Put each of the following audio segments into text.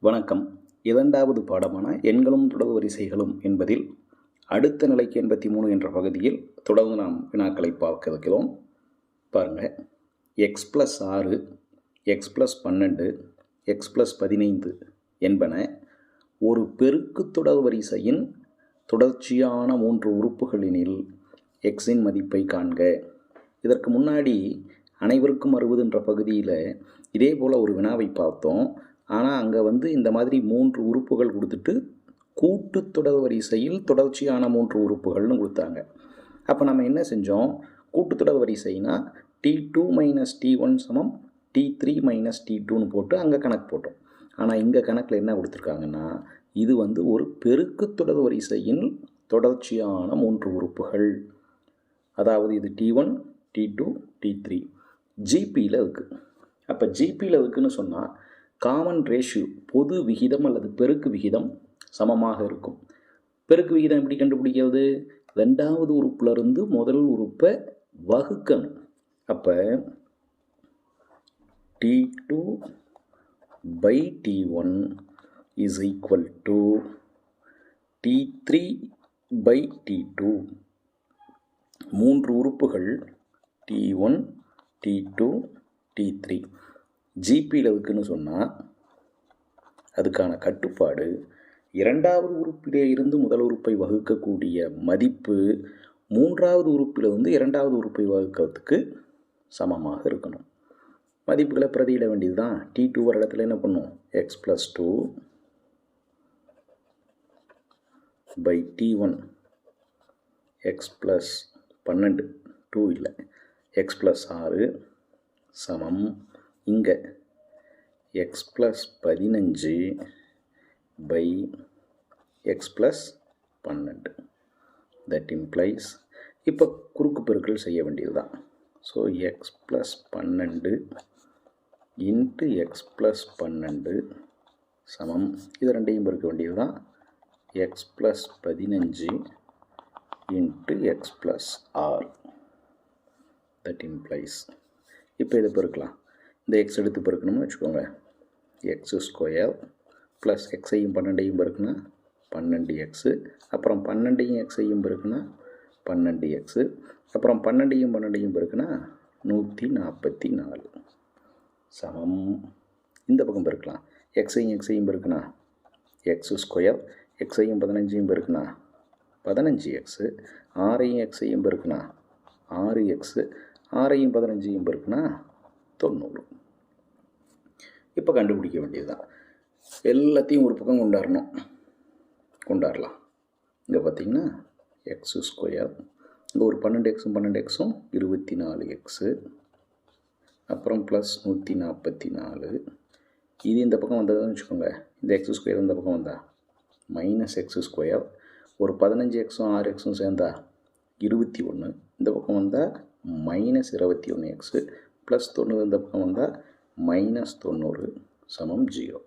வணக்கம். இரண்டாவது பாடமான எண்களும் தொடர் வரிசைகளும் என்பதில் அடுத்த நிலைக்கு எண்பத்தி மூணு என்ற பகுதியில் தொடர்ந்து நாம் வினாக்களை பார்க்க இருக்கிறோம். பாருங்கள் எக்ஸ் ப்ளஸ் ஆறு எக்ஸ் ப்ளஸ் பன்னெண்டு எக்ஸ் ப்ளஸ் பதினைந்து என்பன ஒரு பெருக்கு தொடர் வரிசையின் தொடர்ச்சியான மூன்று உறுப்புகளினில் எக்ஸின் மதிப்பை காண்க. இதற்கு முன்னாடி அனைவருக்கும் அறுபது என்ற பகுதியில் இதே போல் ஒரு வினாவை பார்த்தோம். ஆனால் அங்கே வந்து இந்த மாதிரி மூன்று உறுப்புகள் கொடுத்துட்டு கூட்டு தொடர் வரிசையில் தொடர்ச்சியான மூன்று உறுப்புகள்னு கொடுத்தாங்க. அப்போ நம்ம என்ன செஞ்சோம்? கூட்டு தொடர் வரிசைனா T two minus T one சமம் டி த்ரீ மைனஸ் டி டூன்னு போட்டு அங்கே கணக்கு போட்டோம். ஆனால் இங்கே கணக்கில் என்ன கொடுத்துருக்காங்கன்னா இது வந்து ஒரு பெருக்கு தொடர் வரிசையின் தொடர்ச்சியான மூன்று உறுப்புகள். அதாவது இது T one T two T three ஜிபியில் இருக்குது அப்போ ஜிபியில் இருக்குதுன்னு சொன்னால் காமன் ரேஷியோ பொது விகிதம் அல்லது பெருக்கு விகிதம் சமமாக இருக்கும். பெருக்கு விகிதம் எப்படி கண்டுபிடிக்கிறது? ரெண்டாவது உறுப்பிலிருந்து முதல் உறுப்பை வகுக்கணும். அப்போ T two by T one is equal to T three by T two மூன்று உறுப்புகள் T one T two T three GP இருக்குன்னு சொன்னால் அதுக்கான கட்டுப்பாடு இரண்டாவது உறுப்பிலே இருந்து முதல் உறுப்பை வகுக்கக்கூடிய மதிப்பு மூன்றாவது உறுப்பில் வந்து இரண்டாவது உறுப்பை வகுக்கிறதுக்கு சமமாக இருக்கணும். மதிப்புகளை பிரதியிட வேண்டியது தான் டி டூ வர இடத்துல என்ன பண்ணும்? X plus two by d one x plus பன்னெண்டு டூ இல்லை. எக்ஸ் ப்ளஸ் ஆறு சமம். இங்கே எக்ஸ் ப்ளஸ் பதினஞ்சு பை எக்ஸ் ப்ளஸ் பன்னெண்டு. தட் இம்ப்ளைஸ் இப்போ குறுக்கு பெருக்கள் செய்ய வேண்டியது தான் ஸோ எக்ஸ் ப்ளஸ் பன்னெண்டு இன்ட்டு எக்ஸ் ப்ளஸ் பன்னெண்டு சமம். இது ரெண்டையும் பெருக்க வேண்டியது தான் எக்ஸ் ப்ளஸ் பதினஞ்சு into X plus R that implies இப்போ இதை பெருக்கலாம். இந்த எக்ஸ் எடுத்து பெருக்கணும்னு வச்சுக்கோங்க. எக்ஸ் ஸ்கொயர் ப்ளஸ் எக்ஸையும் பன்னெண்டையும் பெருக்குன்னா பன்னெண்டு எக்ஸு அப்புறம் பன்னெண்டையும் எக்ஸையும் பெருக்குன்னா பன்னெண்டு எக்ஸு அப்புறம் பன்னெண்டையும் பன்னெண்டையும் பெருக்குனா நூற்றி நாற்பத்தி நாலு சமம். இந்த பக்கம் பெருக்கலாம். எக்ஸையும் எக்ஸையும் பெருக்குனா எக்ஸு ஸ்கொயர் எக்ஸையும் பதினஞ்சையும் பெருக்குனா பதினஞ்சு எக்ஸு ஆறையும் எக்ஸையும் பெருக்குனா ஆறு எக்ஸு ஆறையும் பதினஞ்சையும் பெருக்குனா தொண்ணூறு. இப்போ கண்டுபிடிக்க வேண்டியது தான் எல்லாத்தையும் ஒரு பக்கம் கொண்டாடணும். கொண்டாடலாம். இங்கே பார்த்தீங்கன்னா எக்ஸு ஸ்கொயர் இங்கே ஒரு பன்னெண்டு எக்ஸும் பன்னெண்டு எக்ஸும் இருபத்தி நாலு எக்ஸு அப்புறம் ப்ளஸ் நூற்றி நாற்பத்தி நாலு இது இந்த பக்கம் வந்ததுன்னு வச்சுக்கோங்க. இந்த எக்ஸ் ஸ்கொயர் இந்த பக்கம் வந்தா மைனஸ் எக்ஸ் ஸ்கொயர் ஒரு பதினஞ்சு எக்ஸும் ஆறு எக்ஸும் சேர்ந்தா இருபத்தி ஒன்று இந்த பக்கம் வந்தால் மைனஸ் இருபத்தி ஒன்று எக்ஸு ப்ளஸ் தொண்ணூறு இந்த பக்கம் வந்தால் மைனஸ் தொண்ணூறு சமம் ஜீரோ.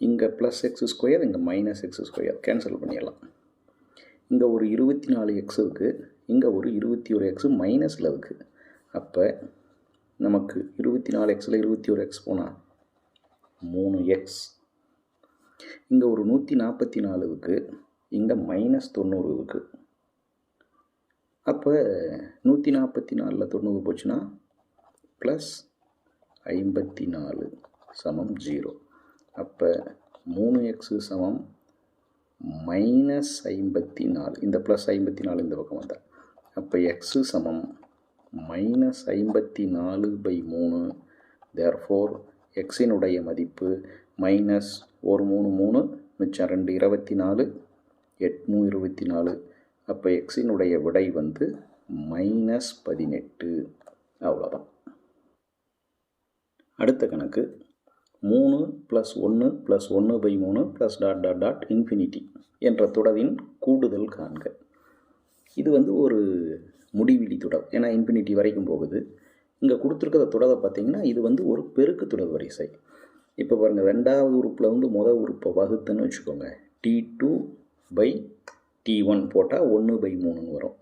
இங்கே ப்ளஸ் எக்ஸ் ஸ்கொயர் இங்கே மைனஸ் எக்ஸ் ஸ்கொயர் கேன்சல் பண்ணிடலாம். இங்கே ஒரு இருபத்தி நாலு எக்ஸ் இருக்குது இங்கே ஒரு இருபத்தி ஒரு எக்ஸு மைனஸில் இருக்குது அப்போ நமக்கு இருபத்தி நாலு எக்ஸில் இருபத்தி ஒரு எக்ஸ் போனால் மூணு எக்ஸ் இங்கே ஒரு நூற்றி நாற்பத்தி நாலு இருக்குது இங்கே மைனஸ் தொண்ணூறு இருக்குது அப்போ நூற்றி நாற்பத்தி நாலில் தொண்ணூறு போச்சுன்னா ப்ளஸ் ஐம்பத்தி நாலு சமம் ஜீரோ. அப்போ மூணு எக்ஸு சமம் மைனஸ் ஐம்பத்தி நாலு இந்த ப்ளஸ் ஐம்பத்தி நாலு இந்த பக்கம் வந்தால் அப்போ எக்ஸு சமம் மைனஸ் ஐம்பத்தி நாலு பை மூணு. தேர்ஃபோர் எக்ஸினுடைய மதிப்பு மைனஸ் ஒரு மூணு மூணு மிச்சம் ரெண்டு இருபத்தி நாலு எட்நூ இருபத்தி நாலு அப்போ எக்ஸினுடைய விடை வந்து மைனஸ் பதினெட்டு. அவ்வளோதான் அடுத்த கணக்கு. மூணு ப்ளஸ் ஒன்று ப்ளஸ் ஒன்று பை மூணு plus dot dot dot infinity என்ற தொடரின் கூடுதல் காண்க. இது வந்து ஒரு முடிவிலி தொடர். ஏன்னா இன்ஃபினிட்டி வரைக்கும் போகுது. இங்கே கொடுத்துருக்கிற தொடரை பார்த்தீங்கன்னா இது வந்து ஒரு பெருக்கு தொடர் வரிசை. இப்போ பாருங்கள் ரெண்டாவது உறுப்பில் வந்து முதல் உறுப்பை வகுத்துன்னு வச்சுக்கோங்க. T two by T one போட்டால் ஒன்று பை மூணுன்னு வரும்.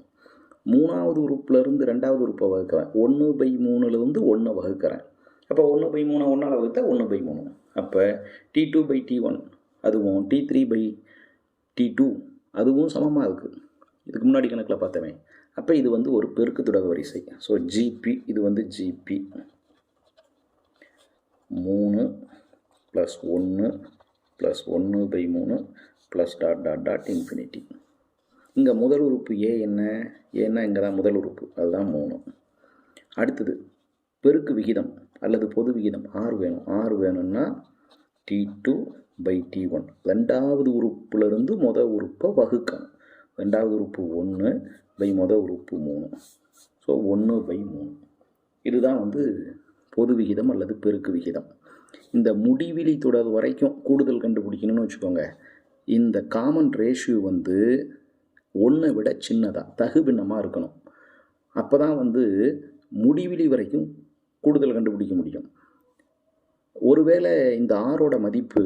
மூணாவது உறுப்புலேருந்து ரெண்டாவது உறுப்பை வகுக்கிறேன். ஒன்று பை மூணுலேருந்து ஒன்றை வகுக்கிறேன். அப்போ ஒன்று பை மூணு ஒன்றால் வகுத்தா ஒன்று பை மூணு. அப்போ T two by T one அதுவும் T three by T two அதுவும் சமமாக இருக்குது இதுக்கு முன்னாடி கணக்கில் பார்த்தவே அப்போ இது வந்து ஒரு பெருக்கு தொடர் வரிசை. ஸோ ஜிபி இது வந்து ஜிபி மூணு ப்ளஸ் ஒன்று ப்ளஸ் ஒன்று பை மூணு plus dot dot dot infinity இங்கே முதல் உறுப்பு ஏ என்ன? ஏன்னா இங்கே தான் முதல் உறுப்பு. அதுதான் மூணு. அடுத்தது பெருக்கு விகிதம். அல்லது பொது விகிதம் ஆறு வேணும். ஆறு வேணும்னா T two by T one ரெண்டாவது உறுப்புலேருந்து மொதல் உறுப்பை வகுக்கணும். ரெண்டாவது உறுப்பு ஒன்று பை மொதல் உறுப்பு மூணு. ஸோ ஒன்று பை மூணு. இதுதான் வந்து பொது விகிதம் அல்லது பெருக்கு விகிதம். இந்த முடிவிலி தொடர் வரைக்கும் கூடுதல் கண்டுபிடிக்கணும்னு வச்சுக்கோங்க. இந்த காமன் ரேஷியோ வந்து ஒன்றை விட சின்னதாக தகுபின்னமாக இருக்கணும். அப்போ தான் வந்து முடிவிலி வரைக்கும் கூடுதல் கண்டுபிடிக்க முடியும். ஒருவேளை இந்த ஆரோட மதிப்பு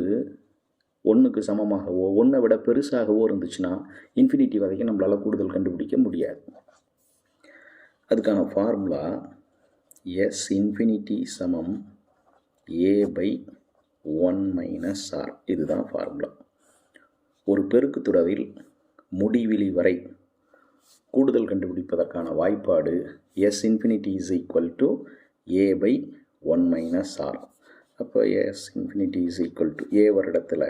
ஒன்றுக்கு சமமாகவோ ஒன்றை விட பெருசாகவோ இருந்துச்சுன்னா இன்ஃபினிட்டி வரைக்கும் நம்மளால் கூடுதல் கண்டுபிடிக்க முடியாது. அதுக்கான ஃபார்முலா எஸ் இன்ஃபினிட்டி சமம் A by one minus r இதுதான் ஃபார்முலா ஒரு பெருக்கு தொடரில் முடிவிலி வரை கூடுதல் கண்டுபிடிப்பதற்கான வாய்ப்பாடு S infinity is equal to A by one minus r அப்போ S infinity is equal to A வர இடத்துல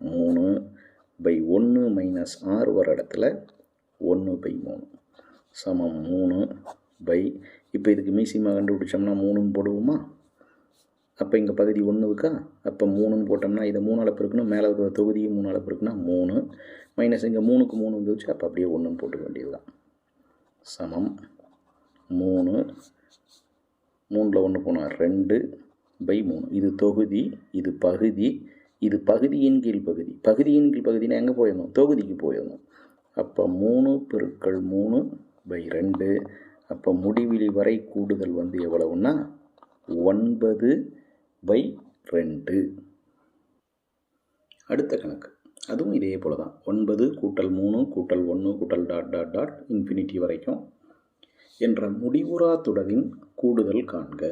மூணு பை ஒன்று மைனஸ் ஆறு வர இடத்துல ஒன்று பை மூணு. சமம் மூணு பை இப்போ இதுக்கு மீசியமாக கண்டுபிடிச்சோம்னா மூணுன்னு போடுவோமா? அப்போ இங்கே பகுதி ஒன்று இருக்கா? அப்போ மூணுன்னு போட்டோம்னா இதை மூணு அளப்பு இருக்குன்னு மேலே இருக்கிற தொகுதியும் மூணு அளப்பு இருக்குன்னா மூணு. மைனஸ் இங்கே மூணுக்கு மூணு வந்துச்சு அப்போ அப்படியே ஒன்றுன்னு போட்டுக்க வேண்டியது தான் சமம் மூணு மூணில் ஒன்று போனால் ரெண்டு பை மூணு. இது தொகுதி இது பகுதி இது பகுதியின் கீழ் பகுதி. பகுதியின் கீழ் பகுதினா எங்கே போயிடணும்? தொகுதிக்கு போயிடணும். அப்போ மூணு பெருக்கள் மூணு பை ரெண்டு. அப்போ முடிவிலி வரை கூடுதல் வந்து எவ்வளவுன்னா? ஒன்பது பை ரெண்டு. அடுத்த கணக்கு. அதுவும் இதே போல தான் ஒன்பது கூட்டல் மூணு கூட்டல் ஒன்று கூட்டல் டாட் டாட் டாட் இன்ஃபினிட்டி வரைக்கும் என்ற முடிவுறா தொடரின் கூடுதல் காண்க.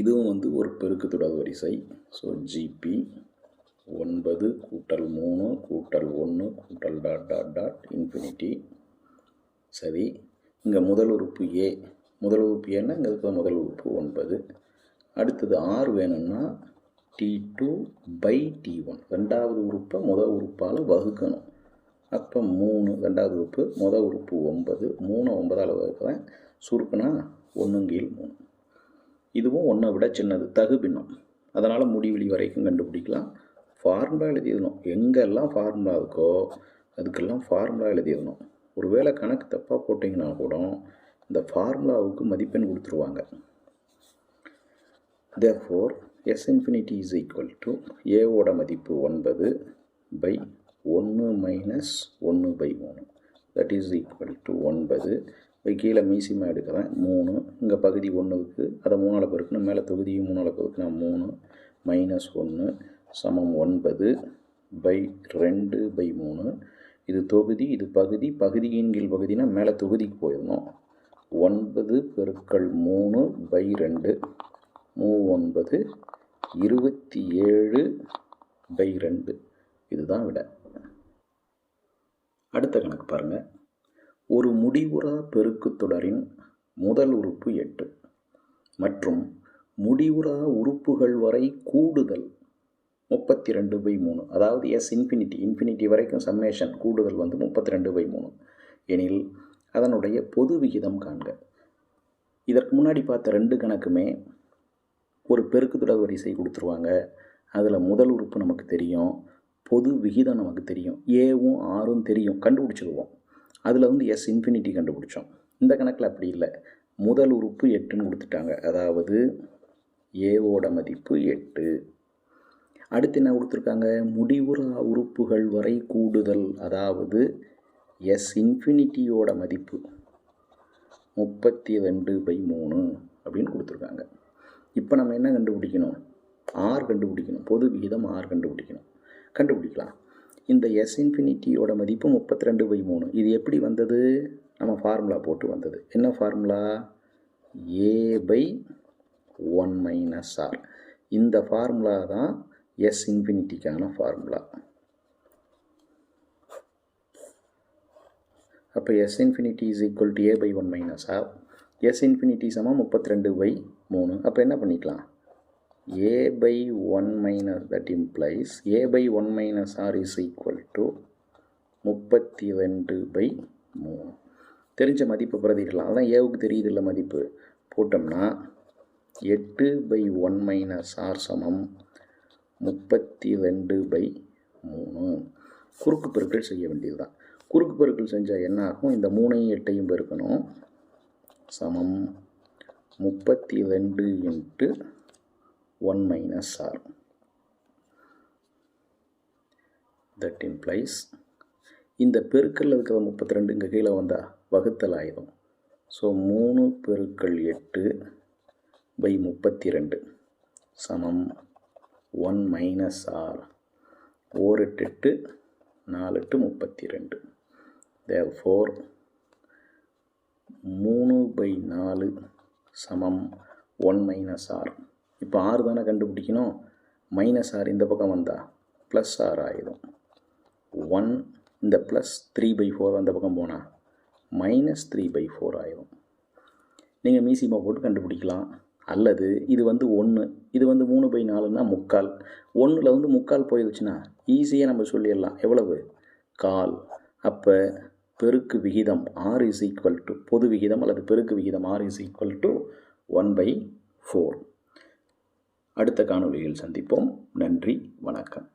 இதுவும் வந்து ஒரு பெருக்கு தொடர் வரிசை. ஸோ ஜிபி ஒன்பது கூட்டல் மூணு கூட்டல் ஒன்று கூட்டல் டாட் டாட் டாட் இன்ஃபினிட்டி. சரி இங்கே முதல் உறுப்பு ஏ முதல் உறுப்பு ஏன்னா இங்கே இருக்கிற முதல் உறுப்பு ஒன்பது. அடுத்தது ஆர் வேணும்னா T two by T one ரெண்டாவது உறுப்பை முதல் உறுப்பால் வகுக்கணும். அப்போ மூணு ரெண்டாவது உறுப்பு மொதல் உறுப்பு ஒன்பது மூணு ஒன்பதால் வகுக்கிறேன். சுருக்குனா ஒன்றுங்கீழ் மூணு. இதுவும் ஒன்றை விட சின்னது தகு பின்னம். அதனால் முடிவெளி வரைக்கும் கண்டுபிடிக்கலாம். ஃபார்முலா எழுதிடணும். எங்கெல்லாம் ஃபார்முலா இருக்கோ அதுக்கெல்லாம் ஃபார்முலா எழுதிடணும். ஒருவேளை கணக்கு தப்பாக போட்டிங்கன்னா கூட இந்த ஃபார்முலாவுக்கு மதிப்பெண் கொடுத்துருவாங்க. Therefore S infinity is equal to ஏவோட மதிப்பு ஒன்பது பை ஒன்று மைனஸ் ஒன்று பை மூணு. தட் இஸ் ஈக்குவல் டு ஒன்பது. இப்போ கீழே மீசியமாக எடுக்கிறேன். மூணு. இங்கே பகுதி ஒன்றுக்கு அதை மூணால் பெருக்கணும். மேலே தொகுதியும் மூணால் பெருக்கினா மூணு. மைனஸ் ஒன்று சமம் ஒன்பது பை ரெண்டு பை மூணு. இது தொகுதி இது பகுதி. பகுதியின் கீழ் பகுதினா மேலே தொகுதிக்கு போயிடணும். ஒன்பது பெருக்கள் மூணு பை ரெண்டு. மூ ஒன்பது இருபத்தி ஏழு பை ரெண்டு. இதுதான் விட. அடுத்த கணக்கு பாருங்கள் ஒரு முடிவுறா பெருக்குத் தொடரின் முதல் உறுப்பு எட்டு. மற்றும் முடிவுறா உறுப்புகள் வரை கூடுதல் முப்பத்தி ரெண்டு பை மூணு. அதாவது எஸ் இன்ஃபினிட்டி இன்ஃபினிட்டி வரைக்கும் சம்மேஷன் கூடுதல் வந்து முப்பத்தி ரெண்டு பை மூணு. எனில் அதனுடைய பொது விகிதம் காண்க. இதற்கு முன்னாடி பார்த்த ரெண்டு கணக்குமே ஒரு பெருக்கு தொடர் வரிசை கொடுத்துருவாங்க. அதில் முதல் உறுப்பு நமக்கு தெரியும். பொது விகிதம் நமக்கு தெரியும். ஏவும் ஆறும் தெரியும். கண்டுபிடிச்சிடுவோம் அதில் வந்து எஸ் இன்ஃபினிட்டி கண்டுபிடிச்சோம். இந்த கணக்கில் அப்படி இல்லை. முதல் உறுப்பு எட்டுன்னு கொடுத்துட்டாங்க. அதாவது ஏவோட மதிப்பு எட்டு. அடுத்து என்ன கொடுத்துருக்காங்க? முடிவுறா உறுப்புகள் வரை கூடுதல். அதாவது எஸ் இன்ஃபினிட்டியோட மதிப்பு முப்பத்தி ரெண்டு பை மூணு அப்படின்னு கொடுத்துருக்காங்க. இப்போ நம்ம என்ன கண்டுபிடிக்கணும்? ஆர் கண்டுபிடிக்கணும். பொது விகிதம் ஆர் கண்டுபிடிக்கணும். கண்டுபிடிக்கலாம். இந்த எஸ் இன்ஃபினிட்டியோட மதிப்பு முப்பத்தி ரெண்டு பை மூணு. இது எப்படி வந்தது? நம்ம ஃபார்முலா போட்டு வந்தது. என்ன formula A by one minus r இந்த ஃபார்முலா தான் எஸ் இன்ஃபினிட்டிக்கான ஃபார்முலா அப்போ S infinity is equal to A by one minus r S infinity சமம் முப்பத்தி ரெண்டு பை மூணு. அப்போ என்ன பண்ணிக்கலாம்? A by one minus that implies A by one minus r is equal to முப்பத்தி ரெண்டு பை மூணு. தெரிஞ்ச மதிப்பு பிரதிக்கலாம் அதான் ஏவுக்கு தெரியுது இல்லை மதிப்பு. போட்டோம்னா எட்டு பை ஒன் மைனஸ் ஆர் சமம் முப்பத்தி ரெண்டு பை மூணு. குறுக்கு பெருக்கள் செய்ய வேண்டியது தான் குறுக்கு பெருக்கள் செஞ்சால் என்ன ஆகும்? இந்த மூணையும் எட்டையும் பெருக்கணும். சமம் முப்பத்தி ரெண்டு into one minus r. That implies இந்த பெருக்கல்ல இருக்கிற முப்பத்தி ரெண்டு இங்கே கீழே வந்தால் வகுத்தல் ஆயுதம் ஸோ மூணு பெருக்கள் எட்டு பை முப்பத்தி ரெண்டு சமம் ஒன் மைனஸ் ஆர் ஓர் எட்டு எட்டு நாலு எட்டு முப்பத்தி ரெண்டு தேவ் ஃபோர் மூணு பை நாலு சமம் ஒன் மைனஸ் ஆர் இப்போ ஆறு தானே கண்டுபிடிக்கணும்? மைனஸ் ஆர் இந்த பக்கம் வந்தால் ப்ளஸ் ஆர் ஆகிடும் ஒன் இந்த ப்ளஸ் த்ரீ பை ஃபோர் அந்த பக்கம் போனால் மைனஸ் த்ரீ பை ஃபோர் ஆயிடும் நீங்கள் மீசிமா போட்டு கண்டுபிடிக்கலாம். அல்லது இது வந்து ஒன்று இது வந்து மூணு பை நாலுன்னா முக்கால். ஒன்றில் வந்து முக்கால் போயிடுச்சுன்னா ஈஸியாக நம்ம சொல்லிடலாம். எவ்வளவு? கால். அப்போ பெருக்கு விகிதம் ஆர் இஸ் ஈக்குவல் டு பொது விகிதம் அல்லது பெருக்கு விகிதம் r is equal to one by four அடுத்த காணொளியில் சந்திப்போம். நன்றி வணக்கம்.